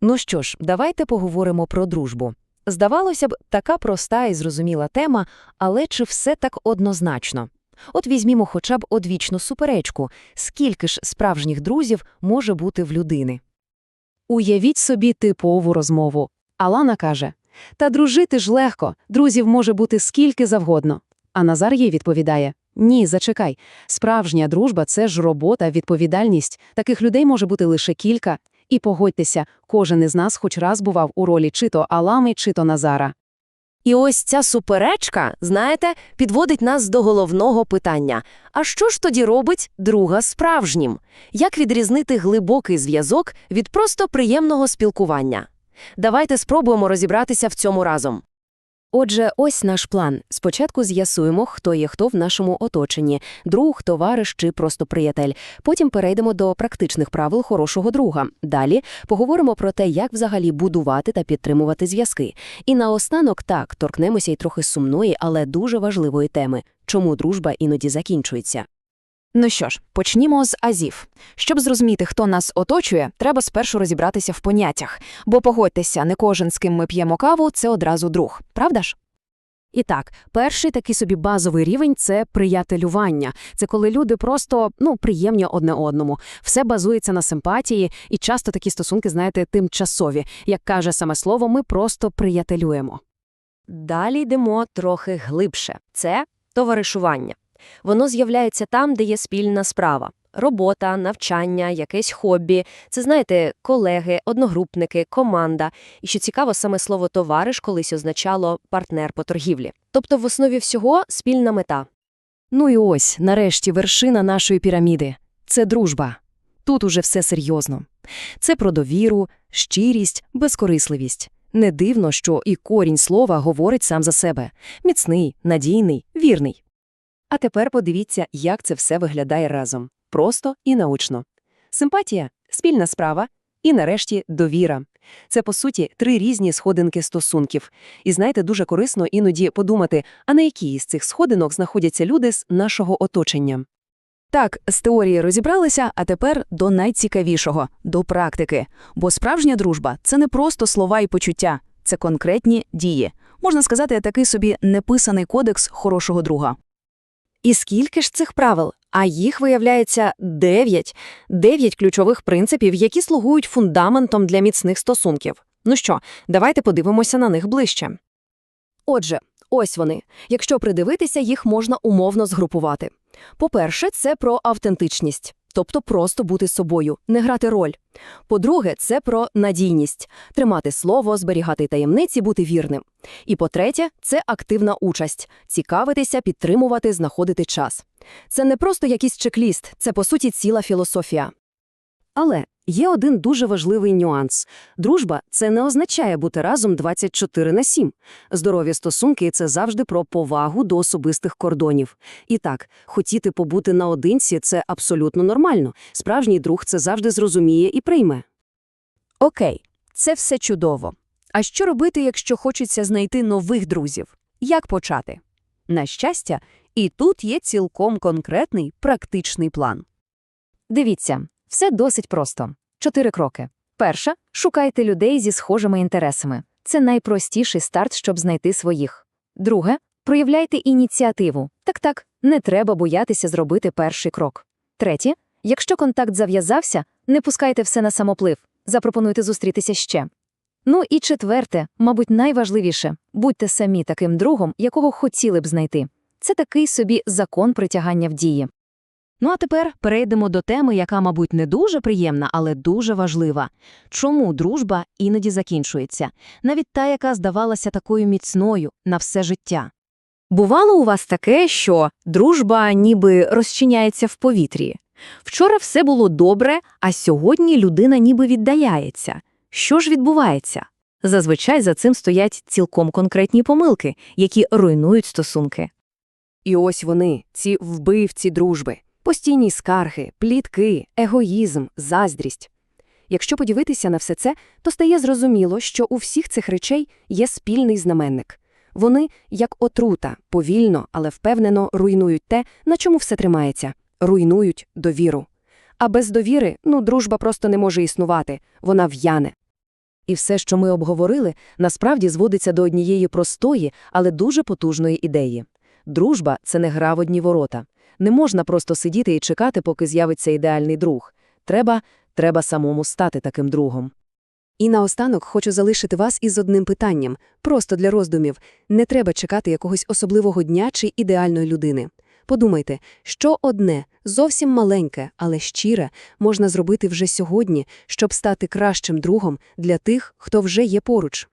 Ну що ж, давайте поговоримо про дружбу. Здавалося б, така проста і зрозуміла тема, але чи все так однозначно? От візьмімо хоча б одвічну суперечку. Скільки ж справжніх друзів може бути в людини? Уявіть собі типову розмову. Алана каже, та дружити ж легко, друзів може бути скільки завгодно. А Назар їй відповідає, ні, зачекай, справжня дружба – це ж робота, відповідальність, таких людей може бути лише кілька. І погодьтеся, кожен із нас хоч раз бував у ролі чи то Алами, чи то Назара. І ось ця суперечка, знаєте, підводить нас до головного питання. А що ж тоді робить друга справжнім? Як відрізнити глибокий зв'язок від просто приємного спілкування? Давайте спробуємо розібратися в цьому разом. Отже, ось наш план. Спочатку з'ясуємо, хто є хто в нашому оточенні – друг, товариш чи просто приятель. Потім перейдемо до практичних правил хорошого друга. Далі поговоримо про те, як взагалі будувати та підтримувати зв'язки. І наостанок так, торкнемося й трохи сумної, але дуже важливої теми – чому дружба іноді закінчується. Ну що ж, почнімо з азів. Щоб зрозуміти, хто нас оточує, треба спершу розібратися в поняттях. Бо погодьтеся, не кожен, з ким ми п'ємо каву, це одразу друг, правда ж? І так, перший такий собі базовий рівень – це приятелювання. Це коли люди просто, ну, приємні одне одному. Все базується на симпатії, і часто такі стосунки, знаєте, тимчасові. Як каже саме слово, ми просто приятелюємо. Далі йдемо трохи глибше. Це товаришування. Воно з'являється там, де є спільна справа. Робота, навчання, якесь хобі. Це, знаєте, колеги, одногрупники, команда. І що цікаво, саме слово «товариш» колись означало «партнер по торгівлі». Тобто в основі всього спільна мета. Ну і ось, нарешті, вершина нашої піраміди – це дружба. Тут уже все серйозно. Це про довіру, щирість, безкорисливість. Не дивно, що і корінь слова говорить сам за себе – міцний, надійний, вірний. А тепер подивіться, як це все виглядає разом. Просто і научно. Симпатія – спільна справа, і нарешті довіра. Це, по суті, три різні сходинки стосунків. І знаєте, дуже корисно іноді подумати, а на якій із цих сходинок знаходяться люди з нашого оточення. Так, з теорії розібралися, а тепер до найцікавішого – до практики. Бо справжня дружба – це не просто слова і почуття, це конкретні дії. Можна сказати, такий собі неписаний кодекс хорошого друга. І скільки ж цих правил? А їх, виявляється, дев'ять. Дев'ять ключових принципів, які слугують фундаментом для міцних стосунків. Ну що, давайте подивимося на них ближче. Отже, ось вони. Якщо придивитися, їх можна умовно згрупувати. По-перше, це про автентичність, тобто просто бути собою, не грати роль. По-друге, це про надійність – тримати слово, зберігати таємниці, бути вірним. І по-третє, це активна участь – цікавитися, підтримувати, знаходити час. Це не просто якийсь чек-ліст, це, по суті, ціла філософія. Але є один дуже важливий нюанс. Дружба – це не означає бути разом 24 на 7. Здорові стосунки – це завжди про повагу до особистих кордонів. І так, хотіти побути наодинці – це абсолютно нормально. Справжній друг це завжди зрозуміє і прийме. Окей, це все чудово. А що робити, якщо хочеться знайти нових друзів? Як почати? На щастя, і тут є цілком конкретний практичний план. Дивіться, все досить просто. Чотири кроки. Перша – шукайте людей зі схожими інтересами. Це найпростіший старт, щоб знайти своїх. Друге – проявляйте ініціативу. Так-так, не треба боятися зробити перший крок. Третє – якщо контакт зав'язався, не пускайте все на самоплив, запропонуйте зустрітися ще. Ну і четверте, мабуть, найважливіше – будьте самі таким другом, якого хотіли б знайти. Це такий собі закон притягання в дії. Ну а тепер перейдемо до теми, яка, мабуть, не дуже приємна, але дуже важлива. Чому дружба іноді закінчується? Навіть та, яка здавалася такою міцною на все життя. Бувало у вас таке, що дружба ніби розчиняється в повітрі. Вчора все було добре, а сьогодні людина ніби віддаляється. Що ж відбувається? Зазвичай за цим стоять цілком конкретні помилки, які руйнують стосунки. І ось вони, ці вбивці дружби. Постійні скарги, плітки, егоїзм, заздрість. Якщо подивитися на все це, то стає зрозуміло, що у всіх цих речей є спільний знаменник. Вони, як отрута, повільно, але впевнено руйнують те, на чому все тримається, руйнують довіру. А без довіри, ну, дружба просто не може існувати, вона в'яне. І все, що ми обговорили, насправді зводиться до однієї простої, але дуже потужної ідеї. Дружба – це не гра в одні ворота. Не можна просто сидіти і чекати, поки з'явиться ідеальний друг. Треба, треба самому стати таким другом. І наостанок хочу залишити вас із одним питанням, просто для роздумів. Не треба чекати якогось особливого дня чи ідеальної людини. Подумайте, що одне, зовсім маленьке, але щире, можна зробити вже сьогодні, щоб стати кращим другом для тих, хто вже є поруч.